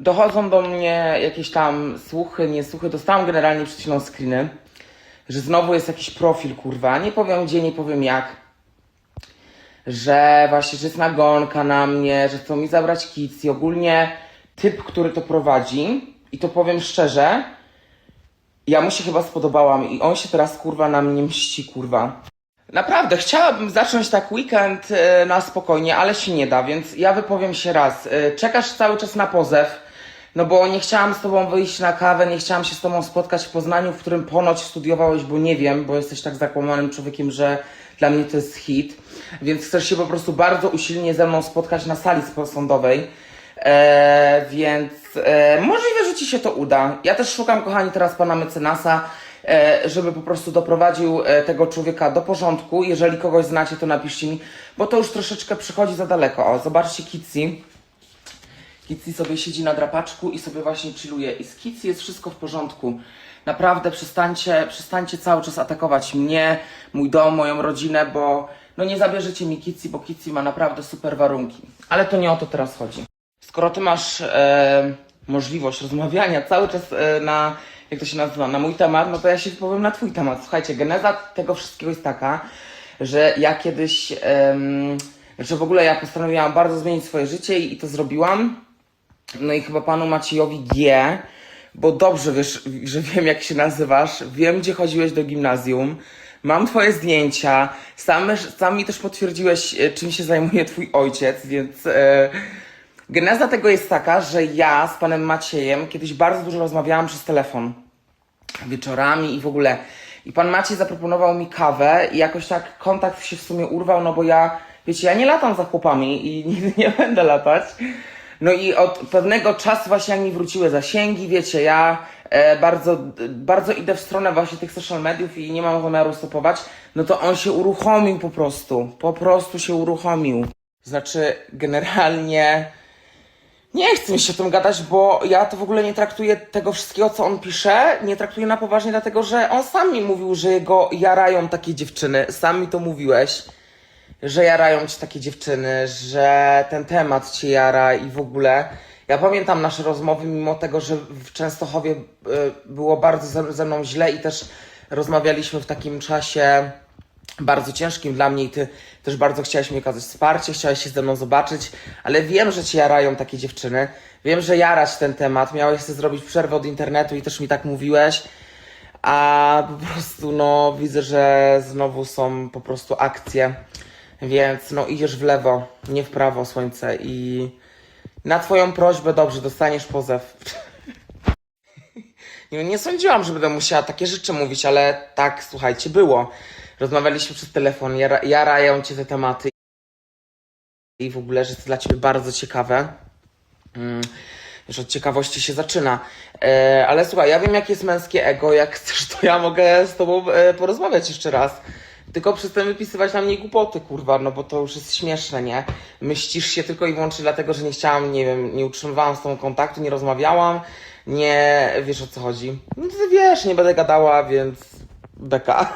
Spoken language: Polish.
dochodzą do mnie jakieś tam słuchy, nie słuchy, dostałam generalnie przed screeny, że znowu jest jakiś profil, kurwa, nie powiem gdzie, nie powiem jak, że właśnie, że jest nagonka na mnie, że chcą mi zabrać kic i ogólnie typ, który to prowadzi i to powiem szczerze, ja mu się chyba spodobałam i on się teraz, kurwa, na mnie mści, kurwa. Naprawdę, chciałabym zacząć tak weekend e, na spokojnie, ale się nie da, więc ja wypowiem się raz. E, Czekasz cały czas na pozew, no bo nie chciałam z tobą wyjść na kawę, nie chciałam się z tobą spotkać w Poznaniu, w którym ponoć studiowałeś, bo nie wiem, bo jesteś tak zakłamanym człowiekiem, że dla mnie to jest hit. Więc chcesz się po prostu bardzo usilnie ze mną spotkać na sali sądowej. E, więc e, możliwe, że ci się to uda. Ja też szukam, kochani, teraz pana mecenasa, e, żeby po prostu doprowadził e, tego człowieka do porządku. Jeżeli kogoś znacie, to napiszcie mi, bo to już troszeczkę przychodzi za daleko. O, zobaczcie Kitsi. Kitsi sobie siedzi na drapaczku i sobie właśnie chilluje. I z Kitsi jest wszystko w porządku. Naprawdę przestańcie, przestańcie cały czas atakować mnie, mój dom, moją rodzinę, bo no nie zabierzecie mi Kitsi, bo Kitsi ma naprawdę super warunki. Ale to nie o to teraz chodzi. Skoro ty masz e, możliwość rozmawiania cały czas e, na, jak to się nazywa, na mój temat, no to ja się wypowiem na twój temat. Słuchajcie, geneza tego wszystkiego jest taka, że ja kiedyś, em, że w ogóle ja postanowiłam bardzo zmienić swoje życie i, i to zrobiłam. No i chyba panu Maciejowi G, bo dobrze wiesz, że wiem jak się nazywasz, wiem gdzie chodziłeś do gimnazjum, mam twoje zdjęcia, sam, sam mi też potwierdziłeś e, czym się zajmuje twój ojciec, więc e, geneza tego jest taka, że ja z panem Maciejem kiedyś bardzo dużo rozmawiałam przez telefon wieczorami i w ogóle. I pan Maciej zaproponował mi kawę i jakoś tak kontakt się w sumie urwał, no bo ja, wiecie, ja nie latam za chłopami i nigdy nie będę latać. No i od pewnego czasu właśnie jak mi wróciły zasięgi, wiecie, ja e, bardzo, bardzo idę w stronę właśnie tych social mediów i nie mam zamiaru stopować, no to on się uruchomił po prostu. Po prostu się uruchomił. Znaczy, generalnie nie chcę mi się o tym gadać, bo ja to w ogóle nie traktuję tego wszystkiego, co on pisze, nie traktuję na poważnie, dlatego że on sam mi mówił, że jego jarają takie dziewczyny. Sam mi to mówiłeś, że jarają ci takie dziewczyny, że ten temat cię jara i w ogóle. Ja pamiętam nasze rozmowy, mimo tego, że w Częstochowie y, było bardzo ze, mną źle i też rozmawialiśmy w takim czasie bardzo ciężkim dla mnie i ty też bardzo chciałeś mi okazać wsparcie, chciałeś się ze mną zobaczyć, ale wiem, że cię jarają takie dziewczyny. Wiem, że jarać ten temat. Miałeś sobie zrobić przerwę od internetu i też mi tak mówiłeś. A po prostu no widzę, że znowu są po prostu akcje. Więc no idziesz w lewo, nie w prawo słońce i na twoją prośbę dobrze, dostaniesz pozew. Nie, sądziłam, że będę musiała takie rzeczy mówić, ale tak, słuchajcie, było. Rozmawialiśmy przez telefon, jara, jarają cię te tematy i w ogóle, że to dla ciebie bardzo ciekawe. Mm, Już od ciekawości się zaczyna. E, ale słuchaj, ja wiem, jakie jest męskie ego. Jak chcesz, to ja mogę z tobą e, porozmawiać jeszcze raz. Tylko przestań wypisywać na mnie głupoty, kurwa, no bo to już jest śmieszne, nie? Myślisz się tylko i wyłącznie dlatego, że nie chciałam, nie wiem, nie utrzymywałam z tobą kontaktu, nie rozmawiałam, nie wiesz o co chodzi. No ty wiesz, nie będę gadała, więc beka.